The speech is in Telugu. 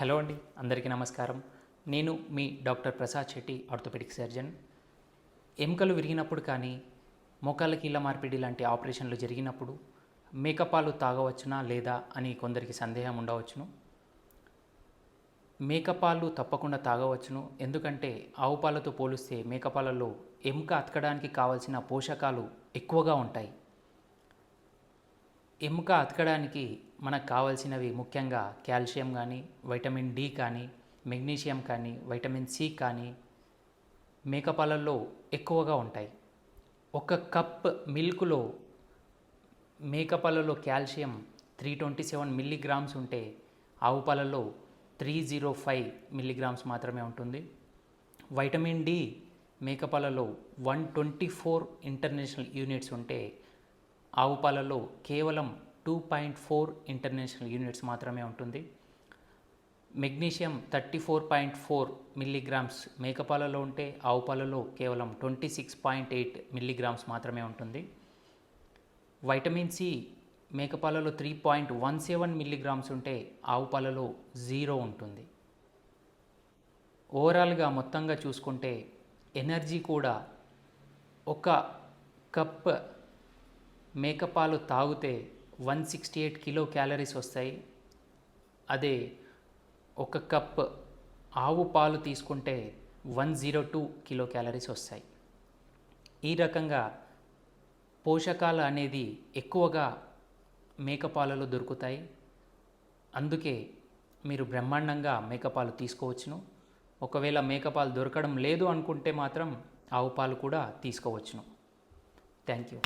హలో అండి అందరికీ నమస్కారం. నేను మీ doctor Prasad Shetty orthopaedic surgeon. ఎముకలు విరిగినప్పుడు కానీ మోకాళ్ళ కీళ్ళ మార్పిడి లాంటి ఆపరేషన్లు జరిగినప్పుడు మేకపాలు తాగవచ్చునా లేదా అని కొందరికి సందేహం ఉండవచ్చును. మేకపాలు తప్పకుండా తాగవచ్చును ఎందుకంటే ఆవు పాలతో పోలిస్తే మేకపాలలో ఎముక అతకడానికి కావలసిన పోషకాలు ఎక్కువగా ఉంటాయి. ఎముక అతకడానికి మనకు కావాల్సినవి ముఖ్యంగా కాల్షియం కానీ వైటమిన్ డి కానీ మెగ్నీషియం కానీ వైటమిన్ సి కానీ మేకపాలల్లో ఎక్కువగా ఉంటాయి. ఒక కప్ మిల్క్లో మేకపాలలో calcium three twenty seven milligrams ఉంటే ఆవు పాలలో త్రీ జీరో ఫైవ్ మిల్లీగ్రామ్స్ మాత్రమే ఉంటుంది. Vitamin D మేకపాలలో one twenty four international units ఉంటే ఆవు పాలలో కేవలం two point four international units మాత్రమే ఉంటుంది. Magnesium thirty four point four milligrams మేకపాలలో ఉంటే ఆవు పాలలో కేవలం twenty six point eight milligrams మాత్రమే ఉంటుంది. Vitamin C మేకపాలలో three point one seven milligrams ఉంటే ఆవు పాలలో జీరో ఉంటుంది. ఓవరాల్గా మొత్తంగా చూసుకుంటే ఎనర్జీ కూడా ఒక కప్ మేకపాలు తాగితే one sixty eight kilo calories వస్తాయి. అదే ఒక కప్ ఆవు పాలు తీసుకుంటే one zero two kilo calories వస్తాయి. ఈ రకంగా పోషకాలు అనేది ఎక్కువగా మేకపాలలో దొరుకుతాయి. అందుకే మీరు బ్రహ్మాండంగా మేకపాలు తీసుకోవచ్చును. ఒకవేళ మేకపాలు దొరకడం లేదు అనుకుంటే మాత్రం ఆవు పాలు కూడా తీసుకోవచ్చును. Thank you.